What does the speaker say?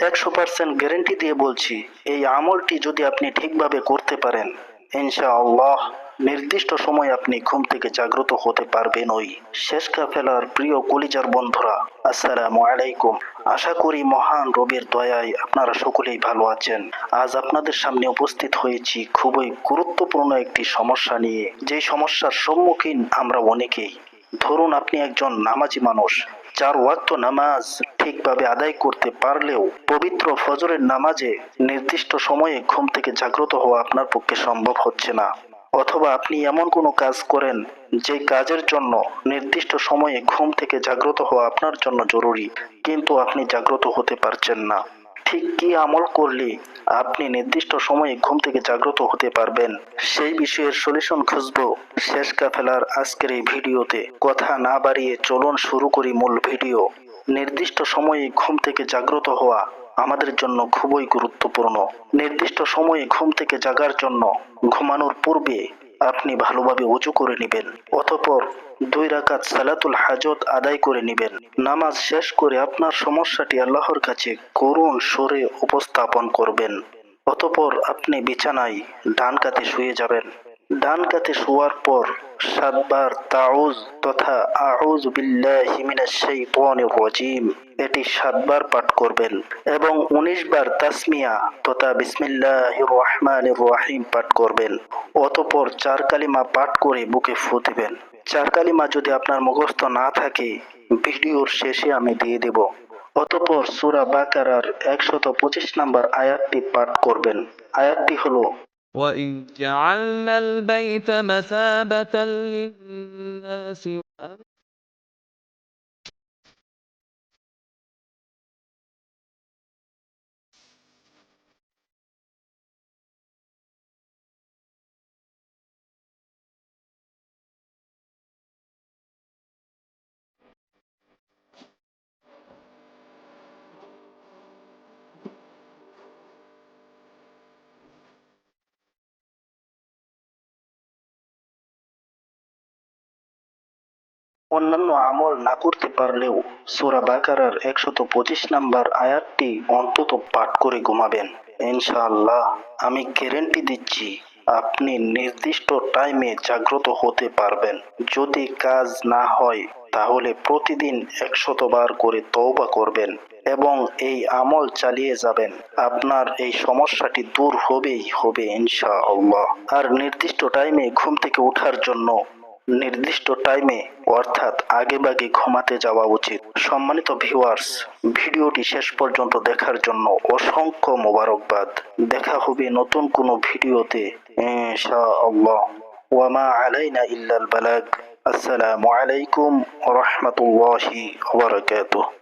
একশো percent guarantee দিয়ে বলছি, এই আমলটি যদি আপনি ঠিকভাবে করতে পারেন, ইনশাআল্লাহ নির্দিষ্ট সময় আপনি ঘুম থেকে জাগ্রত হতে পারবেন ওই শেষ কাফেলার প্রিয় কলিজার বন্ধুরা। আসসালামু আলাইকুম। আশা করি মহান রবির দয়ায় আপনারা সকলেই ভালো আছেন। আজ আপনাদের সামনে উপস্থিত হয়েছি খুবই গুরুত্বপূর্ণ একটি সমস্যা নিয়ে। যে সমস্যার সম্মুখীন আমরা অনেকেই। ধরুন আপনি একজন নামাজি মানুষ চার ওয়াক্ত নামাজ ঠিকভাবে আদায় করতে পারলেও পবিত্র ফজরের নামাজে নির্দিষ্ট সময়ে ঘুম থেকে জাগ্রত হওয়া আপনার পক্ষে সম্ভব হচ্ছে না। অথবা আপনি এমন কোনো কাজ করেন যে কাজের জন্য নির্দিষ্ট সময়ে ঘুম থেকে জাগ্রত হওয়া আপনার জন্য জরুরি, কিন্তু আপনি জাগ্রত হতে পারছেন না। ঠিক কি আমল করলে আপনি নির্দিষ্ট সময়ে ঘুম থেকে জাগ্রত হতে পারবেন? সেই বিষয়ের সলিউশন খুঁজবো শেষ কাফেলার আজকের এই ভিডিওতে। কথা না বাড়িয়ে চলুন শুরু করি মূল ভিডিও। নির্দিষ্ট সময়ে ঘুম থেকে জাগ্রত হওয়া আমাদের জন্য খুবই গুরুত্বপূর্ণ। নির্দিষ্ট সময়ে ঘুম থেকে জাগার জন্য ঘুমানোর পূর্বে আপনি ভালোভাবে উঁচু করে নেবেন, অতপর দুই রাকাত সালাতুল হাজত আদায় করে নেবেন। নামাজ শেষ করে আপনার সমস্যাটি আল্লাহর কাছে করুণ সরে উপস্থাপন করবেন। অতপর আপনি বিছানায় ডান কাতে শুয়ে যাবেন। ডান কাতে শোয়ার পর সাতবার তাউজ তথা আউজ রাজিম, এটি সাতবার পাঠ করবেন এবং উনিশ বার তাসমিয়া তথা বিসমিল্লাহির রহমানির রহিম পাঠ করবেন। অতঃপর চার কালিমা পাঠ করে বুকে ফু দিবেন। চার কালিমা যদি আপনার মুখস্থ না থাকে, ভিডিওর শেষে আমি দিয়ে দেব। অতঃপর সুরা বাকারার একশত পঁচিশ নম্বর আয়াতটি পাঠ করবেন। আয়াতটি হলো وإذ جعلنا البيت مثابة للناس অন্যান্য আমল না করতে পারলেও সূরা বাকারার একশত পঁচিশ নাম্বার আয়াতটি অন্তত পাঠ করে ঘুমাবেন। ইনশাআল্লাহ, আমি গ্যারেন্টি দিচ্ছি, আপনি নির্দিষ্ট টাইমে জাগ্রত হতে পারবেন। যদি কাজ না হয়, তাহলে প্রতিদিন একশত বার করে তওবা করবেন এবং এই আমল চালিয়ে যাবেন। আপনার এই সমস্যাটি দূর হবেই হবে ইনশাআল্লাহ। আর নির্দিষ্ট টাইমে ঘুম থেকে ওঠার জন্য নির্দিষ্ট টাইমে অর্থাৎ আগে বাগে ঘুমাতে যাওয়া উচিত। সম্মানিত ভিউয়ার্স ভিডিওটি শেষ পর্যন্ত দেখার জন্য অসংখ্য মোবারকবাদ। দেখা হবে নতুন কোনো ভিডিওতে আসসালামু আলাইকুম রাহমাতুল্লাহি বারাকাতুহু।